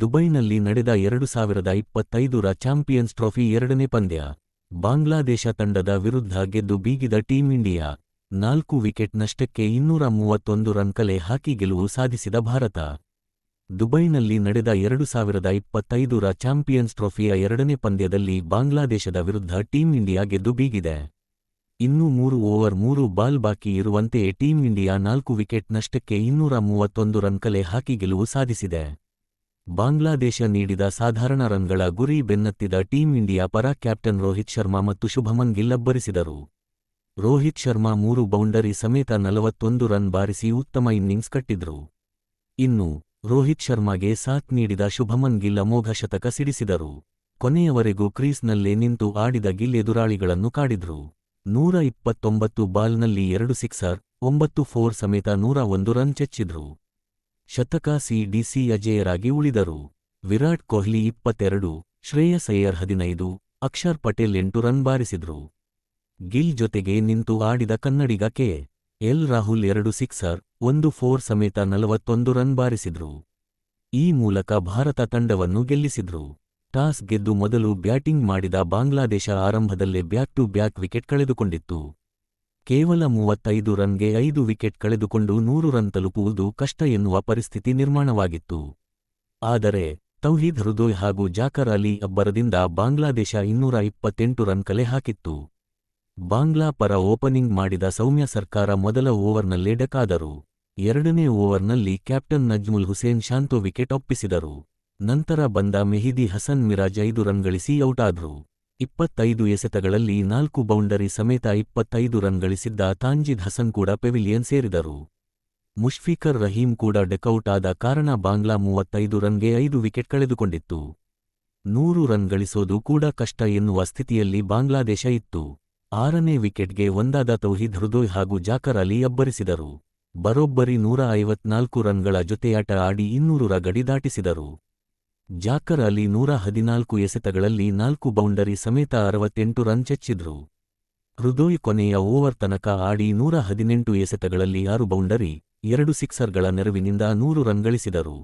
ದುಬೈನಲ್ಲಿ ನಡೆದ ಎರಡು ಸಾವಿರದ ಇಪ್ಪತ್ತೈದರ ಚಾಂಪಿಯನ್ಸ್ ಟ್ರೋಫಿ ಎರಡನೇ ಪಂದ್ಯ. ಬಾಂಗ್ಲಾದೇಶ ತಂಡದ ವಿರುದ್ಧ ಗೆದ್ದು ಬೀಗಿದ ಟೀಂ ಇಂಡಿಯಾ. ನಾಲ್ಕು ವಿಕೆಟ್ ನಷ್ಟಕ್ಕೆ ಇನ್ನೂರ ಮೂವತ್ತೊಂದು ರನ್ ಕಲೆ ಹಾಕಿ ಗೆಲುವು ಸಾಧಿಸಿದ ಭಾರತ. ದುಬೈನಲ್ಲಿ ನಡೆದ ಎರಡು ಸಾವಿರದ ಇಪ್ಪತ್ತೈದರ ಚಾಂಪಿಯನ್ಸ್ ಟ್ರೋಫಿಯ ಎರಡನೇ ಪಂದ್ಯದಲ್ಲಿ ಬಾಂಗ್ಲಾದೇಶದ ವಿರುದ್ಧ ಟೀಂ ಇಂಡಿಯಾ ಗೆದ್ದು ಬೀಗಿದೆ. ಇನ್ನೂ ಮೂರು ಓವರ್, ಮೂರು ಬಾಲ್ ಬಾಕಿ ಇರುವಂತೆಯೇ ಟೀಂ ಇಂಡಿಯಾ ನಾಲ್ಕು ವಿಕೆಟ್ ನಷ್ಟಕ್ಕೆ ಇನ್ನೂರ ಮೂವತ್ತೊಂದು ರನ್ ಕಲೆ ಹಾಕಿ ಗೆಲುವು ಸಾಧಿಸಿದೆ. ಬಾಂಗ್ಲಾದೇಶ ನೀಡಿದ ಸಾಧಾರಣ ರನ್ಗಳ ಗುರಿ ಬೆನ್ನತ್ತಿದ ಟೀಂ ಇಂಡಿಯಾ ಪರ ಕ್ಯಾಪ್ಟನ್ ರೋಹಿತ್ ಶರ್ಮಾ ಮತ್ತು ಶುಭಮನ್ ಗಿಲ್ಲಬ್ಬರಿಸಿದರು ರೋಹಿತ್ ಶರ್ಮಾ ಮೂರು ಬೌಂಡರಿ ಸಮೇತ ನಲವತ್ತೊಂದು ರನ್ ಬಾರಿಸಿ ಉತ್ತಮ ಇನ್ನಿಂಗ್ಸ್ ಕಟ್ಟಿದ್ರು. ಇನ್ನು, ರೋಹಿತ್ ಶರ್ಮಾಗೆ ಸಾಥ್ ನೀಡಿದ ಶುಭಮನ್ ಗಿಲ್ ಅಮೋಘ ಶತಕ ಸಿಡಿಸಿದರು. ಕೊನೆಯವರೆಗೂ ಕ್ರೀಸ್ನಲ್ಲೇ ನಿಂತು ಆಡಿದ ಗಿಲ್ ಎದುರಾಳಿಗಳನ್ನು ಕಾಡಿದ್ರು. ನೂರ ಇಪ್ಪತ್ತೊಂಬತ್ತು ಬಾಲ್ನಲ್ಲಿ ಎರಡು ಸಿಕ್ಸರ್, ಒಂಬತ್ತು ಫೋರ್ ಸಮೇತ ನೂರ ಒಂದು ರನ್ ಚೆಚ್ಚಿದ್ರು. ಶತಕ ಸಿಡಿಸಿ ಅಜೇಯರಾಗಿ ಉಳಿದರು. ವಿರಾಟ್ ಕೊಹ್ಲಿ ಇಪ್ಪತ್ತೆರಡು, ಶ್ರೇಯಸ್ ಅಯ್ಯರ್ ಹದಿನೈದು, ಅಕ್ಷರ್ ಪಟೇಲ್ ಎಂಟು ರನ್ ಬಾರಿಸಿದ್ರು. ಗಿಲ್ ಜೊತೆಗೆ ನಿಂತು ಆಡಿದ ಕನ್ನಡಿಗ ಕೆ. ಎಲ್. ರಾಹುಲ್ ಎರಡು ಸಿಕ್ಸರ್, ಒಂದು ಫೋರ್ ಸಮೇತ ನಲವತ್ತೊಂದು ರನ್ ಬಾರಿಸಿದ್ರು. ಈ ಮೂಲಕ ಭಾರತ ತಂಡವನ್ನು ಗೆಲ್ಲಿಸಿದ್ರು. ಟಾಸ್ ಗೆದ್ದು ಮೊದಲು ಬ್ಯಾಟಿಂಗ್ ಮಾಡಿದ ಬಾಂಗ್ಲಾದೇಶ ಆರಂಭದಲ್ಲೇ ಬ್ಯಾಕ್ ಟು ಬ್ಯಾಕ್ ವಿಕೆಟ್ ಕಳೆದುಕೊಂಡಿತ್ತು. ಕೇವಲ ಮೂವತ್ತೈದು ರನ್ಗೆ ಐದು ವಿಕೆಟ್ ಕಳೆದುಕೊಂಡು ನೂರು ರನ್ ತಲುಪುವುದು ಕಷ್ಟ ಎನ್ನುವ ಪರಿಸ್ಥಿತಿ ನಿರ್ಮಾಣವಾಗಿತ್ತು. ಆದರೆ, ತೌಹೀದ್ ಹೃದಯ್ ಹಾಗೂ ಜಾಕರ್ ಅಲಿ ಅಬ್ಬರದಿಂದ ಬಾಂಗ್ಲಾದೇಶ ಇನ್ನೂರ ಇಪ್ಪತ್ತೆಂಟು ರನ್ ಕಲೆ ಹಾಕಿತ್ತು. ಬಾಂಗ್ಲಾ ಪರ ಓಪನಿಂಗ್ ಮಾಡಿದ ಸೌಮ್ಯ ಸರ್ಕಾರ ಮೊದಲ ಓವರ್ನಲ್ಲೇ ಡಕಾದರು. ಎರಡನೇ ಓವರ್ನಲ್ಲಿ ಕ್ಯಾಪ್ಟನ್ ನಜ್ಮುಲ್ ಹುಸೇನ್ ಶಾಂತೋ ವಿಕೆಟ್ ಒಪ್ಪಿಸಿದರು. ನಂತರ ಬಂದ ಮೆಹಿದಿ ಹಸನ್ ಮಿರಾಜ್ ಐದು ರನ್ ಗಳಿಸಿ ಔಟಾದ್ರು. ಇಪ್ಪತ್ತೈದು ಎಸೆತಗಳಲ್ಲಿ ನಾಲ್ಕು ಬೌಂಡರಿ ಸಮೇತ ಇಪ್ಪತ್ತೈದು ರನ್ ಗಳಿಸಿದ್ದ ತಾಂಜಿದ್ ಹಸನ್ ಕೂಡ ಪೆವಿಲಿಯನ್ ಸೇರಿದರು. ಮುಷ್ಫಿಕರ್ ರಹೀಂ ಕೂಡ ಡೆಕೌಟ್ ಆದ ಕಾರಣ ಬಾಂಗ್ಲಾ ಮೂವತ್ತೈದು ರನ್ಗೆ ಐದು ವಿಕೆಟ್ ಕಳೆದುಕೊಂಡಿತ್ತು. ನೂರು ರನ್ ಗಳಿಸೋದು ಕೂಡ ಕಷ್ಟ ಎನ್ನುವ ಸ್ಥಿತಿಯಲ್ಲಿ ಬಾಂಗ್ಲಾದೇಶ ಇತ್ತು. ಆರನೇ ವಿಕೆಟ್ಗೆ ಒಂದಾದ ತೌಹೀದ್ ಹೃದಯ್ ಹಾಗೂ ಜಾಕರ್ ಅಲಿ ಅಬ್ಬರಿಸಿದರು. ಬರೋಬ್ಬರಿ ನೂರ ಐವತ್ನಾಲ್ಕು ರನ್ಗಳ ಜೊತೆಯಾಟ ಆಡಿ ಇನ್ನೂರರ ಗಡಿ ದಾಟಿಸಿದರು. ಜಾಕರ್ ಅಲಿ ನೂರ ಹದಿನಾಲ್ಕು ಎಸೆತಗಳಲ್ಲಿ ನಾಲ್ಕು ಬೌಂಡರಿ ಸಮೇತ ಅರವತ್ತೆಂಟು ರನ್ ಚೆಚ್ಚಿದ್ರು. ಹೃದೋಯ್ ಕೊನೆಯ ಓವರ್ ತನಕ ಆಡಿ ನೂರ ಹದಿನೆಂಟು ಎಸೆತಗಳಲ್ಲಿ ಆರು ಬೌಂಡರಿ, ಎರಡು ಸಿಕ್ಸರ್ಗಳ ನೆರವಿನಿಂದ ನೂರು ರನ್ ಗಳಿಸಿದರು.